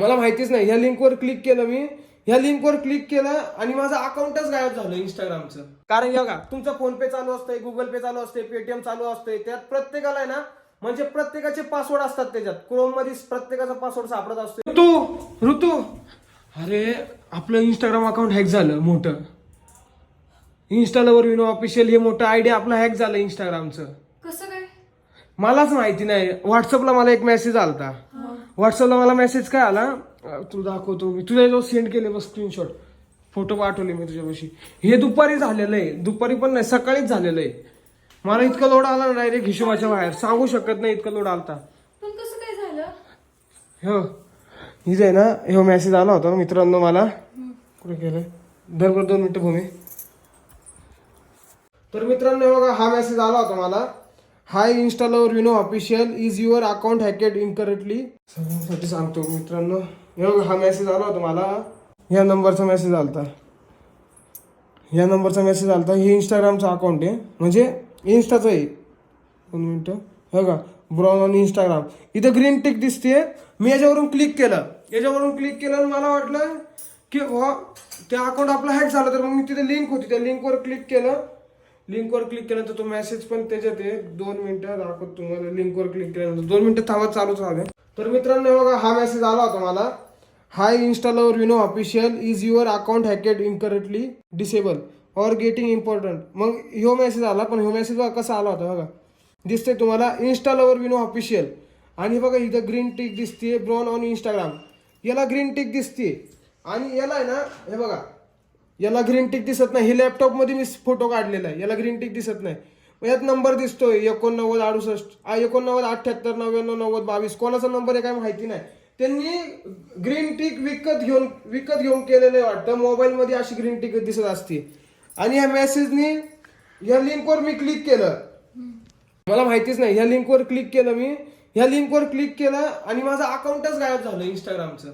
मला माहितीच नाही. ह्या लिंकवर क्लिक केलं मी. ह्या लिंकवर क्लिक केलं आणि माझं अकाउंटच गायब झालं इंस्टाग्रामचं कारण बघा तुमचा फोन पे चालू असतंय गुगल पे चालू असते पेटीएम चालू असते त्यात प्रत्येकाला आहे ना म्हणजे प्रत्येकाचे पासवर्ड असतात त्याच्यात. क्रोममध्ये प्रत्येकाचा पासवर्ड सापडत असतो ऋतू! ऋतू! अरे आपलं इंस्टाग्राम अकाउंट हॅक झालं मोठं. इंस्टावर विनो ऑफिशियल हे मोठं आयडिया आपलं हॅक झालं इंस्टाग्रामचं कसं काय? मलाच माहिती नाही. व्हॉट्सअपला मला एक मेसेज आलता. व्हॉट्सअपला मला मेसेज काय आला? तुला दाखवतो मी. तुला जो सेंड केले बघ स्क्रीनशॉट फोटो पाठवले मी तुझ्यापाशी. हे दुपारी झालेलं आहे. दुपारी पण नाही सकाळीच झालेलं आहे. मला इतकं लोड आला ना डायरेक्ट हिशोबाच्या बाहेर. सांगू शकत नाही इतकं लोड आलता. पण कसं काय झालं? हो हिज आहे ना ह्यो मेसेज आला होता मित्रांनो मला. कुठे गेलं? दर दोन मिनिटं भूमी. तर मित्रांनो हे बघा हा मेसेज आला होता मला. हाय इन्स्टॉलवर विनो official is your account hacked incorrectly सगळ्यांसाठी सांगतो मित्रांनो. हे हा मेसेज आला होता मला. या नंबरचा मेसेज आला होता. या नंबरचा मेसेज आला होता. हे इंस्टाग्रामचं अकाउंट आहे. म्हणजे इन्स्टाचं आहे. दोन मिनटं. हो का ब्राऊन ऑन इंस्टाग्राम इथं ग्रीन टिक दिसते मी याच्यावरून क्लिक केलं. याच्यावरून क्लिक केलं आणि मला वाटलं की वा ते अकाउंट आपलं हॅक झालं. तर मग मी तिथे लिंक होती. त्या लिंकवर क्लिक केलं. लिंकवर क्लिक केल्यानंतर तो मेसेज पण त्याच्यात आहे. दोन मिनिटं दाखवतो तुम्हाला. लिंकवर क्लिक केल्यानंतर दोन मिनिटं थांबा चालूच राहते तर मित्रांनो हे बघा हा मेसेज आला होता मला. हाय इन्स्टॉलवर विनो official is your account hacked incorrectly disable or getting important मग ह्यो मेसेज आला पण ह्यो मेसेज बघा कसा आला होता बघा. दिसते तुम्हाला इन्स्टालवर विनो ऑफिशियल आणि बघा इथं ग्रीन टिक दिसते ब्रॉन ऑन इंस्टाग्राम याला ग्रीन टिक दिसते आणि याला आहे ना हे बघा याला ग्रीन टिक दिसत नाही. हे लॅपटॉपमध्ये मी फोटो काढलेला आहे. याला ग्रीन टिक दिसत नाही. मग यात नंबर दिसतोय. एकोणनव्वद अडुसष्ट. एकोणनव्वद अठ्ठ्याहत्तर नव्याण्णव नव्वद बावीस. कोणाचा नंबर आहे काय माहिती नाही. त्यांनी ग्रीन टिक विकत घेऊन विकत घेऊन केलेलं आहे वाटतं. मोबाईलमध्ये अशी ग्रीन टिक दिसत असते. आणि ह्या मेसेजनी ह्या लिंकवर मी क्लिक केलं. मला माहितीच नाही. ह्या लिंकवर क्लिक केलं मी. ह्या लिंकवर क्लिक केलं आणि माझं अकाउंटच गायब झालं इंस्टाग्रामचं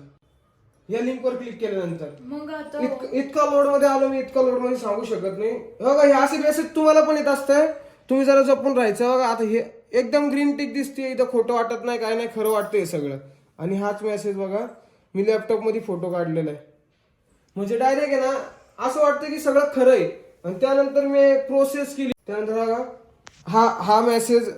या लिंकवर क्लिक केल्यानंतर. मग आता इत- इतका लोडमध्ये आलो मी इतका लोडमध्ये सांगू शकत नाही. बघा हे असे मेसेज तुम्हाला पण येत असतंय. तुम्ही जरा जपून राहायचं. बघा आता हे एकदम ग्रीन टिक दिसते इथं खोटं वाटत नाही काय नाही खरं वाटतं हे सगळं. आणि हाच मेसेज बघा मी लॅपटॉपमध्ये फोटो काढलेला आहे. म्हणजे डायरेक्ट आहे ना असं वाटतं की सगळं खरं आहे. आणि त्यानंतर मी प्रोसेस केली. त्यानंतर बघा हा हा मेसेज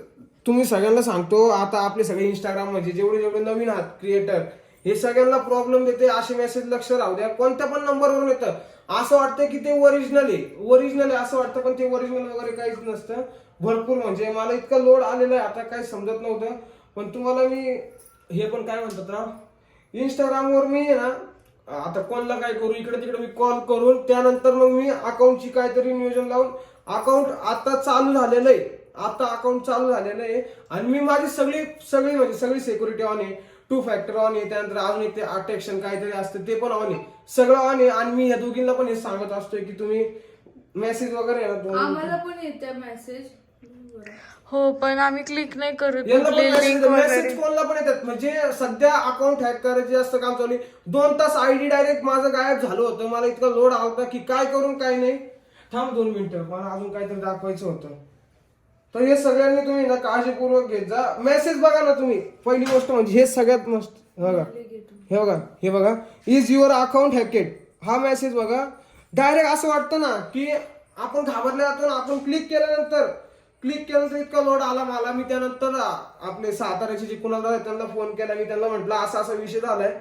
तुम्ही सगळ्यांना सांगतो. आता आपले सगळे इंस्टाग्राम म्हणजे जेवढे जेवढे नवीन आहात क्रिएटर हे सगळ्यांना प्रॉब्लेम देते असे मेसेज लक्ष राहू द्या. कोणत्या पण नंबरवरून येतं. असं वाटतं की ते ओरिजिनल आहे. ओरिजिनल आहे असं वाटतं पण ते ओरिजिनल वगैरे काहीच नसतं. भरपूर म्हणजे मला इतका लोड आलेला आहे आता काही समजत नव्हतं. पण तुम्हाला मी हे पण काय म्हणतात राव इंस्टाग्रामवर मी आहे ना आता कोणला काय करू इकडे तिकडे मी कॉल करून त्यानंतर मग मी अकाउंटची काहीतरी नियोजन लावून अकाउंट आता चालू झालेलं आहे. आता अकाउंट चालू झालेलं आहे. आणि मी माझी सगळी सगळी म्हणजे सगळी सिक्युरिटी ऑन आहे. टू फॅक्टर ऑन आहे त्यानंतर अजून एक ते अटेक्शन काहीतरी असतं ते पण ऑन आहे. सगळं ऑन आहे आणि मी या दोघींना पण हे सांगत असतोय की तुम्ही मेसेज वगैरे आहे ना पण येते मेसेज हो पण आम्ही क्लिक नाही करत. यांना पण कुठली मेसेज वगैरे. कोणला पण येतात. म्हणजे सध्या अकाउंट हॅक करायचे जास्त काम चालू आहे. दोन तास आयडी डायरेक्ट माझं गायब झालं होतं. मला इतका लोड आला होता की काय करून काय नाही. थांब दोन मिनिटं. मला अजून काहीतरी दाखवायचं होतं. तर हे सगळ्यांनी तुम्ही ना काळजीपूर्वक घेत जा. मेसेज बघा ना तुम्ही. पहिली गोष्ट म्हणजे हे सगळ्यात मस्त बघा. हे बघा हे बघा. इज युअर अकाउंट हॅकेड हा मेसेज बघा. डायरेक्ट असं वाटतं ना की आपण घाबरले जातो ना आपण क्लिक केल्यानंतर क्लिक केल्यानंतर इतका लोड आला मला. मी त्यानंतर आपले साताऱ्याचे जे कुणाला त्यांना फोन केला. मी त्यांना म्हटलं असा असा विषय झालाय.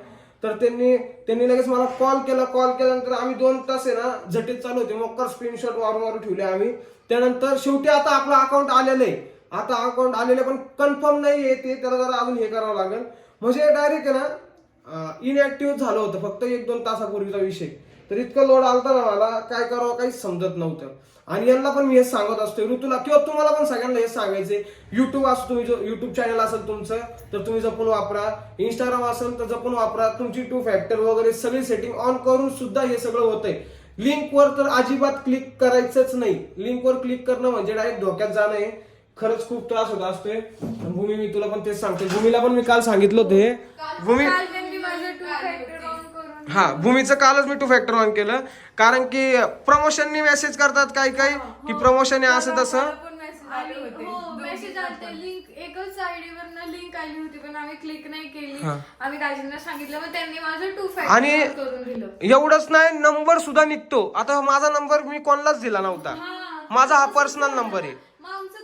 तर त्यांनी त्यांनी लगेच मला कॉल केला कॉल केल्यानंतर आम्ही दोन तास आहे ना झटीत चालू होते. मोकर स्क्रीनशॉट वारून वारून ठेवले आम्ही. त्यानंतर शेवटी आता आपलं अकाउंट आलेलं आहे. आता अकाउंट आलेलं पण कन्फर्म नाही आहे ते. त्याला जरा अजून हे करावं लागेल. म्हणजे डायरेक्ट आहे ना इनऍक्टिव्ह झालं होतं. फक्त एक दोन तासापूर्वीचा विषय. तर इतकं लोड आलता ना मला काय करावं काहीच समजत नव्हतं. आणि यांना पण मी हे सांगत असतो ऋतूला किंवा तुम्हाला पण सगळ्यांना हे सांगायचे युट्यूब असं तुम्ही जो युट्यूब चॅनल असेल तुमचं तर तुम्ही जपून वापरा. इंस्टाग्राम असेल तर जपून वापरा. तुमची टू फॅक्टर वगैरे सगळी सेटिंग ऑन करून सुद्धा हे सगळं होतंय. लिंकवर तर अजिबात क्लिक करायचंच नाही. लिंकवर क्लिक करणं म्हणजे डायरेक्ट धोक्यात जाणं आहे. खरंच खूप त्रास होत असतोय. भूमी मी तुला पण तेच सांगते भूमीला पण मी काल सांगितलं होतं हे. भूमी हा भूमीचं कालच मी टू फॅक्टर ऑन केलं. कारण की प्रमोशननी मेसेज करतात काही काही की प्रमोशन आहे असं तसं. पण मेसेज आले होते. मेसेज आलते लिंक एकच आयडी वरनं लिंक आली होती पण आम्ही क्लिक नाही केली. हा. आम्ही दाजींना सांगितलं मग त्यांनी माझं टू आणि- फॅक्टर करून दिलं. एवढंच नाही नंबर सुद्धा निघतो. आता माझा नंबर मी कोणालाच दिला नव्हता. हा. माझा हा पर्सनल नंबर आहे. मग आमचं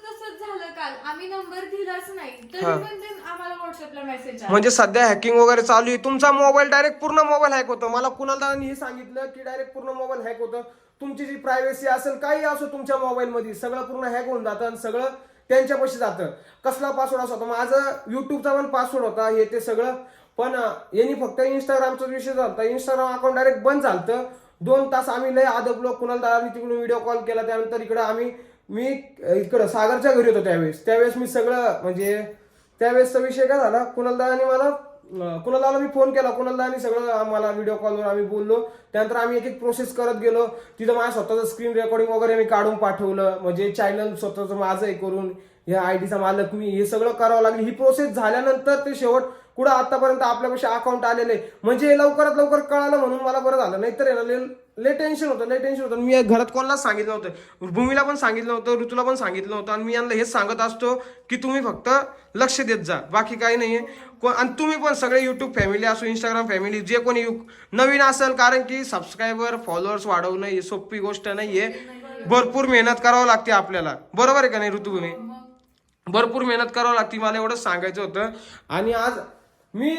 आम्ही नंबर दिलाच नाही. तरी हा. पण ते आम्हाला व्हॉट्सअपला मेसेज आला. म्हणजे सध्या हॅकिंग वगैरे चालू आहे. तुमचा मोबाईल डायरेक्ट पूर्ण मोबाईल हॅक होतो. मला कुणाला हे सांगितलं की डायरेक्ट पूर्ण मोबाईल हॅक होतं. तुमची जी प्रायव्हसी असेल काही असो तुमच्या मोबाईल मध्ये सगळं पूर्ण हॅक होऊन जातं आणि सगळं त्यांच्यापाशी जातं. कसला पासवर्ड असतो माझं युट्यूबचा पण पासवर्ड होता हे ते सगळं. पण अं, यांनी फक्त इंस्टाग्रामचा विषय झाला इंस्टाग्राम अकाउंट डायरेक्ट बंद झालं दोन तास आम्ही लय आदबलो. कुणाला दादा तिकडून व्हिडिओ कॉल केला. त्यानंतर इकडे आम्ही मी इकडं सागरच्या घरी होतो त्यावेळेस. त्यावेळेस मी सगळं म्हणजे त्यावेळेसचा विषय काय झाला कुणालदानी मला कुणालदाला मी फोन केला. कुणालदानी सगळं आम्हाला व्हिडिओ कॉलवर आम्ही बोललो. त्यानंतर आम्ही एक एक प्रोसेस करत गेलो. तिथं माझ्या स्वतःचं स्क्रीन रेकॉर्डिंग वगैरे मी काढून पाठवलं. म्हणजे चॅनल स्वतःचं माझं हे करून या आयडीचा मालक मी हे सगळं करावं लागलं. ही प्रोसेस झाल्यानंतर ते शेवट कुठं आतापर्यंत आपल्यापाशी अकाउंट आलेले म्हणजे हे लवकरात लवकर कळालं म्हणून मला बरं झालं. नाहीतर येणार लय- टेन्शन होतं लय टेन्शन होतं. मी घरात कोणालाच सांगितलं होतं भूमीला पण सांगितलं होतं ऋतूला पण सांगितलं होतं आणि मी यांना हेच सांगत असतो की तुम्ही फक्त लक्ष देत जा. बाकी काही नाही आहे आणि तुम्ही पण सगळे यूट्यूब फॅमिली असो इंस्टाग्राम फॅमिली जे कोणी यु- नवीन असेल कारण की सबस्क्रायबर फॉलोअर्स वाढवणं ही सोपी गोष्ट नाही आहे भरपूर मेहनत करावं लागते आपल्याला. बरोबर आहे का नाही ऋतुभूमी भरपूर मेहनत करावं लागते. मला एवढंच सांगायचं होतं. आणि आज मी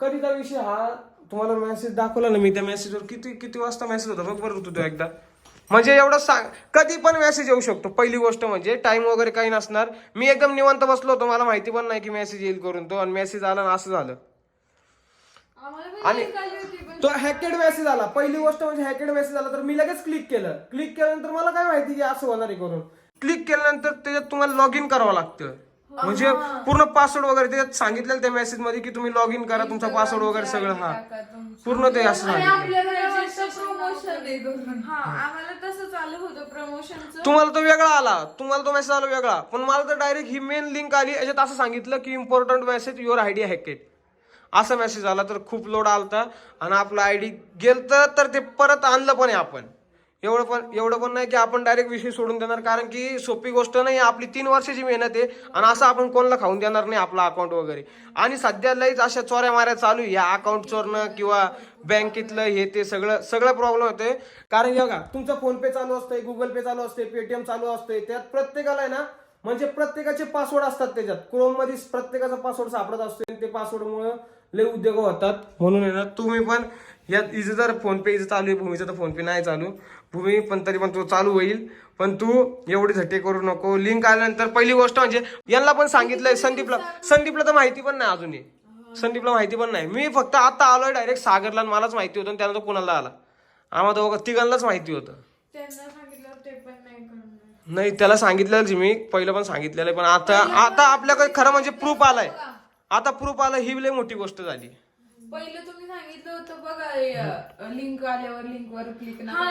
कधीचा विषय हा तुम्हाला मेसेज दाखवला ना मी त्या मेसेजवर किती किती वाजता मेसेज होता? बघ बरं तो एकदा. म्हणजे एवढं सांग कधी पण मेसेज येऊ शकतो. पहिली गोष्ट म्हणजे टाइम वगैरे काही नसणार. मी एकदम निवांत बसलो होतो. मला माहिती पण नाही की मेसेज येईल करून तो. आणि मेसेज आला आणि असं झालं. आणि- तो हॅकेड मेसेज आला. पहिली गोष्ट म्हणजे हॅकेड मेसेज आला तर मी लगेच क्लिक केलं. क्लिक केल्यानंतर मला काय माहिती की असं होणार आहे करून. क्लिक केल्यानंतर त्याच्यात तुम्हाला लॉग इन करावं लागतं. म्हणजे पूर्ण पासवर्ड वगैरे त्याच्यात सांगितलेलं त्या मेसेजमध्ये की तुम्ही लॉग इन करा तुमचा पासवर्ड वगैरे सगळं हा. पूर्ण ते असं सांगितलं. प्रमोशन हा आम्हाला तसं चालू होतं प्रमोशनचं तुम्हाला तो वेगळा आला. तुम्हाला तो मेसेज आला वेगळा. पण मला तर डायरेक्ट ही मेन लिंक आली. याच्यात असं सांगितलं की important message your ID hacked असा मेसेज आला तर खूप लोड आलता. आणि आपला आयडी गेलतं तर ते परत आणलं पण आहे आपण. एवढं पण एवढं पण नाही की आपण डायरेक्ट विषय सोडून देणार कारण की सोपी गोष्ट नाही आपली तीन वर्षाची मेहनत आहे आणि असं आपण कोणाला खाऊन देणार नाही आपला अकाउंट वगैरे. आणि सध्या लईच अशा चोऱ्या माऱ्या चालू आहे. या अकाउंट चोरणं किंवा बँकेतलं हे ते सगळं सगळं प्रॉब्लेम होते कारण हे बघा तुमचं फोन पे चालू असतंय गुगल पे चालू असते पेटीएम चालू असते त्यात प्रत्येकाला आहे ना म्हणजे प्रत्येकाचे पासवर्ड असतात त्याच्यात. क्रोममध्ये प्रत्येकाचा पासवर्ड सापडत असतो आणि ते पासवर्डमुळे लय उद्योग होतात. म्हणून आहे ना तुम्ही पण यात इथं जर फोन पे इथं चालू आहे भूमीचं तर फोन पे नाही चालू. भूमी पण तरी पण तो चालू होईल. पण तू एवढी झटे करू नको. लिंक आल्यानंतर पहिली गोष्ट म्हणजे यांना पण सांगितलंय संदीपला संदीपला तर माहिती पण नाही अजूनही. संदीपला माहिती पण नाही. मी फक्त आता आलोय डायरेक्ट सागरला मलाच माहिती होतं त्यानंतर कुणाला आला. आम्हाला दोघं तिघांनाच माहिती होतं. सांगितलं नाही त्याला सांगितलेलं मी पहिलं पण सांगितलेलं आहे, पण आता आता आपल्याकडे खरं म्हणजे प्रूफ आलाय. आता प्रूफ आलाय ही लय मोठी गोष्ट झाली. पहिलं तुम्ही सांगितलं होतं बघा लिंक आल्यावर लिंक वर क्लिक हा.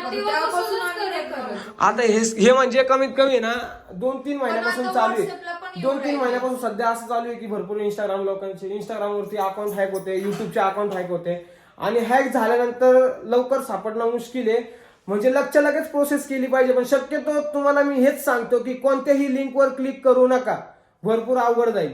आता हे हे म्हणजे कमीत कमी आहे ना दोन तीन महिन्यापासून चालू आहे. दोन तीन महिन्यापासून सध्या असं चालू आहे की भरपूर इंस्टाग्राम लोकांचे इंस्टाग्राम वरती अकाउंट हॅक होते युट्यूबचे अकाउंट हॅक होते. आणि हॅक झाल्यानंतर लवकर सापडणं मुश्किल आहे. म्हणजे लगच्या लगेच प्रोसेस केली पाहिजे. पण शक्यतो तुम्हाला मी हेच सांगतो की कोणत्याही लिंकवर क्लिक करू नका. भरपूर अवघड जाईल.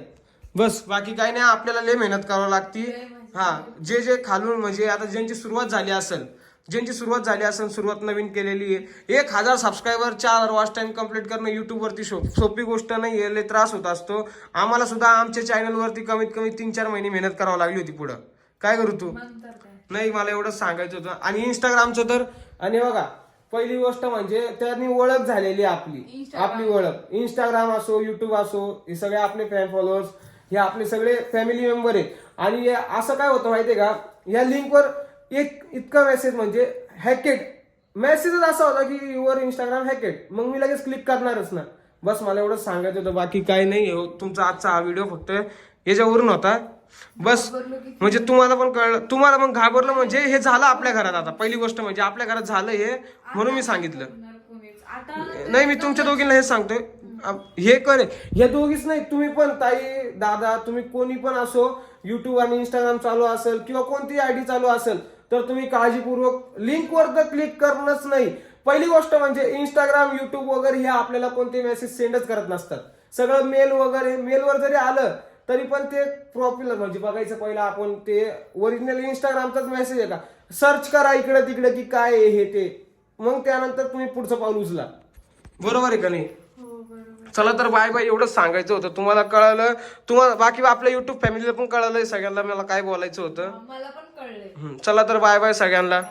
बस बाकी काही नाही. आपल्याला लय मेहनत करावं लागती. हा जे जे खालून म्हणजे आता ज्यांची सुरुवात झाली असेल ज्यांची सुरुवात झाली असेल सुरुवात नवीन केलेली आहे. एक हजार सबस्क्रायबर चार वॉच टाइम कंप्लीट करणं YouTube वरती शो सोपी गोष्ट नाही आहे, लय त्रास होत असतो. आम्हाला सुद्धा आमच्या चॅनल वरती कमीत कमी तीन चार महिने मेहनत करावं लागली होती पुढं. काय करू तू? नाही मला एवढंच सांगायचं होतं. आणि इंस्टाग्रामचं तर आणि बघा पहिली गोष्ट म्हणजे त्यांनी ओळख झालेली आहे आपली आपली ओळख. इंस्टाग्राम असो युट्यूब असो हे सगळे आपले फॅन फॉलोअर्स हे आपले सगळे फॅमिली मेंबर आहेत. आणि हे असं काय होतं माहितीये का? या लिंकवर एक इतका मेसेज म्हणजे हॅकेड मेसेजच असा होता की युअर इंस्टाग्राम हॅकेड मग मी लगेच क्लिक करणारच ना. बस मला एवढंच सांगायचं होतं बाकी काही नाही. हो तुमचा आजचा हा व्हिडिओ फक्त याच्यावरून होता. बस म्हणजे तुम्हाला पण कळलं तुम्हाला पण घाबरलं म्हणजे हे झालं आपल्या घरात आता. पहिली गोष्ट म्हणजे आपल्या घरात झालं हे म्हणून मी सांगितलं. नाही मी तुमच्या दोघींना हेच सांगतोय. हे करे. हे दोघीच नाही तुम्ही पण ताई दादा तुम्ही कोणी पण असो युट्यूब आणि इंस्टाग्राम चालू असेल किंवा कोणती आयडी चालू असेल तर तुम्ही काळजीपूर्वक लिंकवर तर क्लिक करणंच नाही. पहिली गोष्ट म्हणजे इंस्टाग्राम युट्यूब वगैरे हे आपल्याला कोणते मेसेज सेंडच करत नसतात. सगळं मेल वगैरे मेलवर जरी आलं तरी पण ते प्रॉफिल म्हणजे बघायचं पहिलं आपण ते ओरिजिनल इंस्टाग्रामचाच मेसेज आहे का? सर्च करा इकडे तिकडे की काय हे ते. मग त्यानंतर तुम्ही पुढचं पाऊल उचला. बरोबर आहे का नाही? चला तर बाय बाय एवढंच सांगायचं होतं. तुम्हाला कळालं तुम्हाला बाकी आपल्या युट्यूब फॅमिलीला पण कळालंय सगळ्यांना मला काय बोलायचं होतं. मला पण कळले हम्म, चला तर बाय बाय सगळ्यांना.